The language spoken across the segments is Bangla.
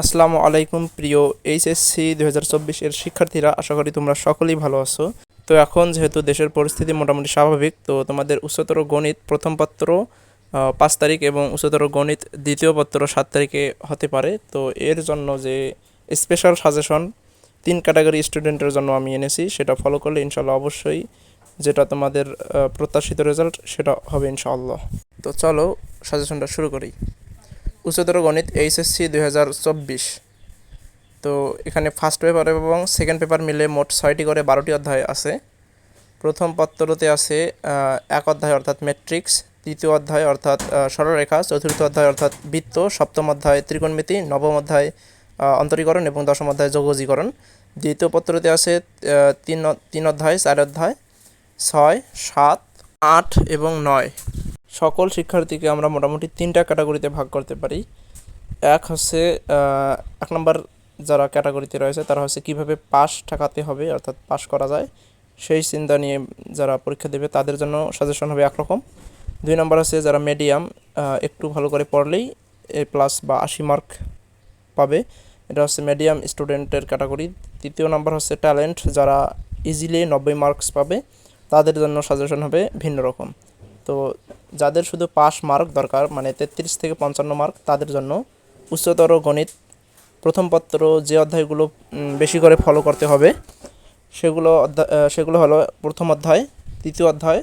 আসসালামু আলাইকুম প্রিয় এইচএসসি দু চব্বিশের শিক্ষার্থীরা, আশা করি তোমরা সকলেই ভালো আছো। তো এখন যেহেতু দেশের পরিস্থিতি মোটামুটি স্বাভাবিক, তো তোমাদের উচ্চতর গণিত প্রথম পত্র পাঁচ তারিখ এবং উচ্চতর গণিত দ্বিতীয় পত্র সাত তারিখে হতে পারে। তো এর জন্য যে স্পেশাল সাজেশন তিন ক্যাটাগরি স্টুডেন্টের জন্য আমি এনেছি, সেটা ফলো করলে ইনশাল্লাহ অবশ্যই যেটা তোমাদের প্রত্যাশিত রেজাল্ট সেটা হবে ইনশাআল্লাহ তো চলো সাজেশনটা শুরু করি। উচ্চতর গণিত এইচএসসি দুই হাজার চব্বিশ। তো এখানে ফার্স্ট পেপার এবং সেকেন্ড পেপার মিলে মোট ছয়টি করে বারোটি অধ্যায় আছে। প্রথম পত্রতে আছে এক অধ্যায় অর্থাৎ ম্যাট্রিক্স তৃতীয় অধ্যায় অর্থাৎ সরলরেখা, চতুর্থ অধ্যায় অর্থাৎ বৃত্ত, সপ্তম অধ্যায় ত্রিকোণমিতি, নবম অধ্যায় অন্তরীকরণ এবং দশম অধ্যায় যোগজীকরণ। দ্বিতীয় পত্রতে আছে তিন তিন অধ্যায়, চার অধ্যায়, ছয়, সাত, আট এবং নয়। সকল শিক্ষার্থীকে আমরা মোটামুটি তিনটা ক্যাটাগরিতে ভাগ করতে পারি। এক হচ্ছে এক নম্বর যারা ক্যাটাগরিতে রয়েছে, তারা হচ্ছে কীভাবে পাস ঠেকাতে হবে, অর্থাৎ পাস করা যায়। সেই চিন্তা নিয়ে যারা পরীক্ষা দেবে, তাদের জন্য সাজেশন হবে একরকম। দুই নম্বর আছে যারা মিডিয়াম একটু ভালো করে পড়লেই এ প্লাস বা আশি মার্ক পাবে। এটা হচ্ছে মিডিয়াম স্টুডেন্টের ক্যাটাগরি তৃতীয় নম্বর হচ্ছে ট্যালেন্ট যারা ইজিলি নব্বই মার্কস পাবে, তাদের জন্য সাজেশন হবে ভিন্ন রকম। তো যাদের শুধু পাস মার্ক দরকার মানে তেত্রিশ থেকে পঞ্চান্ন মার্ক তাদের জন্য উচ্চতর গণিত প্রথম পত্র যে অধ্যায়গুলো বেশি করে ফলো করতে হবে, সেগুলো অধ্যায় সেগুলো হলো প্রথম অধ্যায় তৃতীয় অধ্যায়,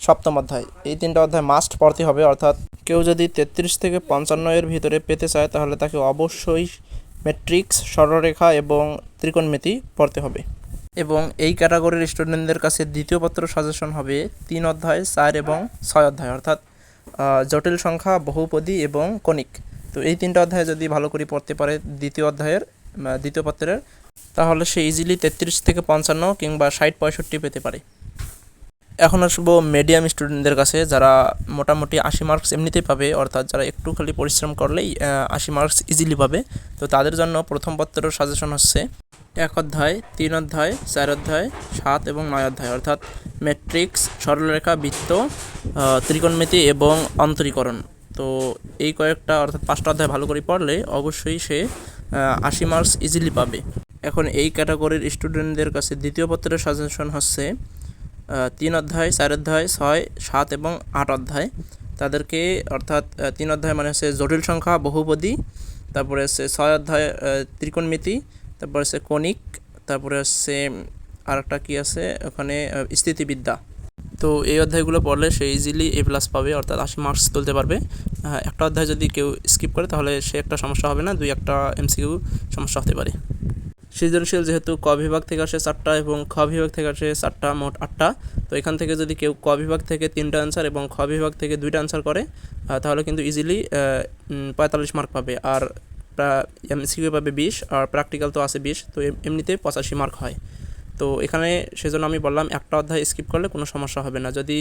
সপ্তম অধ্যায়। এই তিনটা অধ্যায় মাস্ট পড়তে হবে, অর্থাৎ কেউ যদি তেত্রিশ থেকে পঞ্চান্ন এর ভিতরে পেতে চায়, তাহলে তাকে অবশ্যই ম্যাট্রিক্স সরলরেখা এবং ত্রিকোণমিতি পড়তে হবে। এবং এই ক্যাটাগরির স্টুডেন্টদের কাছে দ্বিতীয় পত্র সাজেশন হবে তিন অধ্যায়, চার এবং ছয় অধ্যায়, অর্থাৎ জটিল সংখ্যা, বহুপদী এবং কণিক। তো এই তিনটা অধ্যায় যদি ভালো করে পড়তে পারে দ্বিতীয় অধ্যায়ের দ্বিতীয় পত্রের, তাহলে সে ইজিলি তেত্রিশ থেকে পঞ্চান্ন কিংবা ষাট, পঁয়ষট্টি পেতে পারে। এখন আসব মিডিয়াম স্টুডেন্টদের কাছে, যারা মোটামুটি আশি মার্কস এমনিতেই পাবে, অর্থাৎ যারা একটু খালি পরিশ্রম করলেই আশি মার্কস ইজিলি পাবে। তো তাদের জন্য প্রথম পত্রের সাজেশন হচ্ছে এক অধ্যায়, তিন অধ্যায়, চার অধ্যায়, সাত এবং নয় অধ্যায়। অর্থাৎ ম্যাট্রিক্স সরলরেখা, বৃত্ত ত্রিকোণমিতি এবং অন্তরীকরণ। তো এই কয়েকটা, অর্থাৎ পাঁচটা অধ্যায় ভালো করে পড়লে অবশ্যই সে আশি মার্কস ইজিলি পাবে। এখন এই ক্যাটাগরির স্টুডেন্টদের কাছে দ্বিতীয় পত্রের সাজেশন হচ্ছে তিন অধ্যায়, চার অধ্যায়, ছয়, সাত এবং আট অধ্যায়। তাদেরকে, অর্থাৎ তিন অধ্যায় মানে হচ্ছে জটিল সংখ্যা, বহুপদী। তারপরে হচ্ছে ছয় অধ্যায় ত্রিকোণমিতি তারপরে হচ্ছে কণিক, তারপরে হচ্ছে আরেকটা কি আছে? ওখানে স্থিতিবিদ্যা। তো এই অধ্যায়গুলো পড়লে সে ইজিলি এ প্লাস পাবে, অর্থাৎ আশি মার্কস তুলতে পারবে। একটা অধ্যায় যদি কেউ স্কিপ করে, তাহলে সে একটা সমস্যা হবে না, দুই একটা এমসিকিউ সমস্যা হতে পারে। সৃজনশীল যেহেতু ক বিভাগ থেকে আসে চারটা এবং খ বিভাগ থেকে আসে চারটা, মোট আটটা। তো এখান থেকে যদি কেউ ক বিভাগ থেকে তিনটা আনসার এবং খ বিভাগ থেকে দুইটা আনসার করে তাহলে কিন্তু ইজিলি পঁয়তাল্লিশ মার্ক পাবে। আর এমসিকিউ পাবে বিশ, আর প্র্যাকটিক্যাল তো আছে বিশ, তো এমনিতে পঁচাশি মার্ক হয়। তো এখানে সেজন্য আমি বললাম, একটা অধ্যায় স্কিপ করলে কোনো সমস্যা হবে না। যদি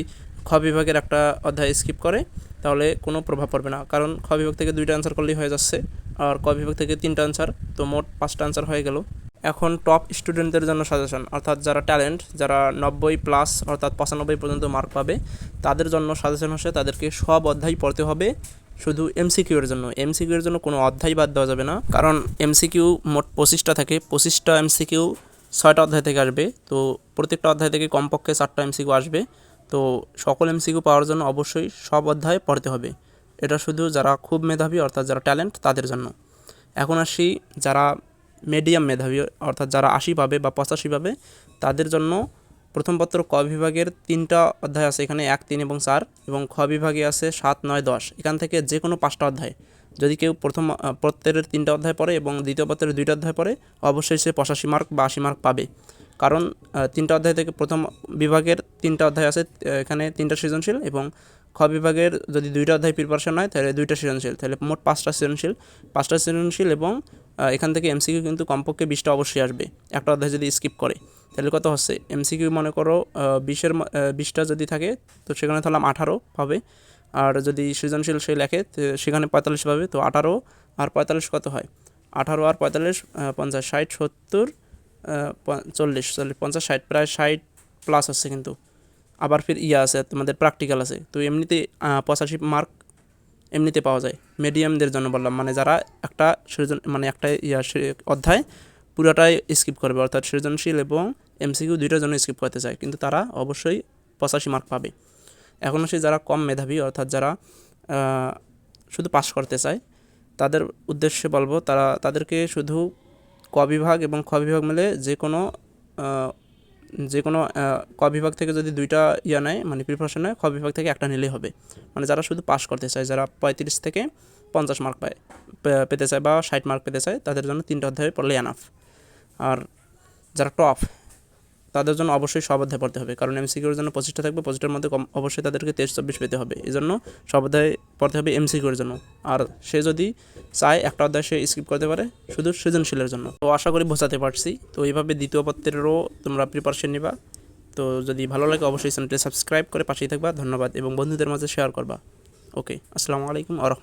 খ বিভাগের একটা অধ্যায় স্কিপ করে, তাহলে কোনো প্রভাব পড়বে না। কারণ খ বিভাগ থেকে দুইটা আনসার করলেই হয়ে যাচ্ছে, আর ক বিভাগ থেকে তিনটা আনসার তো মোট পাঁচটা আনসার হয়ে গেল। এখন টপ স্টুডেন্টদের জন্য সাজেশন অর্থাৎ যারা ট্যালেন্ট যারা নব্বই প্লাস অর্থাৎ পঁচানব্বই পর্যন্ত মার্ক পাবে, তাদের জন্য সাজেশন হচ্ছে তাদেরকে সব অধ্যায় পড়তে হবে। শুধু এমসিকিউ এর জন্য। এমসিকিউ এর জন্য কোনো অধ্যায় বাদ দেওয়া যাবে না। কারণ এমসিকিউ মোট পঁচিশটা থাকে। পঁচিশটা এমসিকিউ ছয়টা অধ্যায় থেকে আসবে। তো প্রত্যেকটা অধ্যায় থেকে কমপক্ষে চারটা এমসিকিউ আসবে। তো সকল এমসিকিউ পাওয়ার জন্য অবশ্যই সব অধ্যায় পড়তে হবে। এটা শুধু যারা খুব মেধাবী, অর্থাৎ যারা ট্যালেন্ট, তাদের জন্য। এখন আসি যারা মিডিয়াম মেধাবী, অর্থাৎ যারা আশি পাবে বা পঁচাশি পাবে, তাদের জন্য প্রথম পত্র ক বিভাগের তিনটা অধ্যায় আছে, এখানে এক, তিন এবং চার, এবং খ বিভাগে আছে সাত, নয়, দশ। এখান থেকে যে কোনো পাঁচটা অধ্যায়। যদি কেউ প্রথম পত্রের তিনটা অধ্যায় পড়ে এবং দ্বিতীয় পত্রের দুইটা অধ্যায় পড়ে, অবশ্যই সে পঁচাশি মার্ক বা আশি মার্ক পাবে। কারণ তিনটা অধ্যায় থেকে প্রথম বিভাগের তিনটা অধ্যায় আছে এখানে তিনটা সৃজনশীল এবং খ বিভাগের যদি দুইটা অধ্যায় প্রিপারেশন হয়, তাহলে দুইটা সৃজনশীল। তাহলে মোট পাঁচটা সৃজনশীল। পাঁচটা সৃজনশীল এবং এখান থেকে এমসিকিউ কিন্তু কমপক্ষে বিশটা অবশ্যই আসবে। একটা অধ্যায় যদি স্কিপ করে। তাহলে কত হচ্ছে? এমসিকিউ মনে করো বিশের বিশটা যদি থাকে, তো সেখানে তাহলে আঠারো পাবে। আর যদি সৃজনশীল সে লেখে সেখানে পঁয়তাল্লিশ পাবে, তো আঠারো। আর পঁয়তাল্লিশ কত হয়? আঠারো আর পঁয়তাল্লিশ পঞ্চাশ, ষাট, সত্তর চল্লিশ চল্লিশ, পঞ্চাশ, ষাট, প্রায় ষাট প্লাস হচ্ছে কিন্তু। আবার ফির ইয়া আছে, তোমাদের প্র্যাকটিক্যাল আছে। তো এমনিতে পঁচাশি মার্ক এমনিতে পাওয়া যায়। মিডিয়ামদের জন্য বললাম মানে যারা একটা সৃজন মানে একটা ইয়া অধ্যায় পুরোটাই স্কিপ করবে, অর্থাৎ সৃজনশীল এবং এমসিকিউ দুইটার জন্য স্কিপ করতে চায়। কিন্তু তারা অবশ্যই পঁচাশি মার্ক পাবে। এখন সে যারা কম মেধাবী, অর্থাৎ যারা শুধু পাস করতে চায়, তাদের উদ্দেশ্যে বলব, তারা, তাদেরকে শুধু ক বিভাগ এবং খ বিভাগ মিলে যে কোনো যে কোনো ক বিভাগ থেকে যদি দুইটা ইয়া নেয় মানে প্রিপারেশন নেয় ক বিভাগ থেকে একটা নিলেই হবে। মানে যারা শুধু পাস করতে চায়, যারা পঁয়ত্রিশ থেকে পঞ্চাশ মার্ক পায় পেতে চায় বা ষাট মার্ক পেতে চায়, তাদের জন্য তিনটা অধ্যায় পড়লে এনাফ আর যারা টপ তাদের জন্য অবশ্যই সব অধ্যায় পড়তে হবে। কারণ এমসিকিউর জন্য পঁচিশটা থাকবে পঁচিশটার মধ্যে কম অবশ্যই তাদেরকে তেইশ, চব্বিশ পেতে হবে। এই জন্য সব অধ্যায় পড়তে হবে এমসিকিউর জন্য। আর সে যদি চায়, একটা অধ্যায় সে স্কিপ করতে পারে শুধু সৃজনশীলের জন্য। তো আশা করি বোঝাতে পারছি। তো এইভাবে দ্বিতীয় পত্রেরও তোমরা প্রিপারেশন নিবা। তো যদি ভালো লাগে, অবশ্যই চ্যানেলটি সাবস্ক্রাইব করে পাশেই থাকবা। ধন্যবাদ। এবং বন্ধুদের মাঝে শেয়ার করবা। ওকে আসসালামু আলাইকুম আরহাম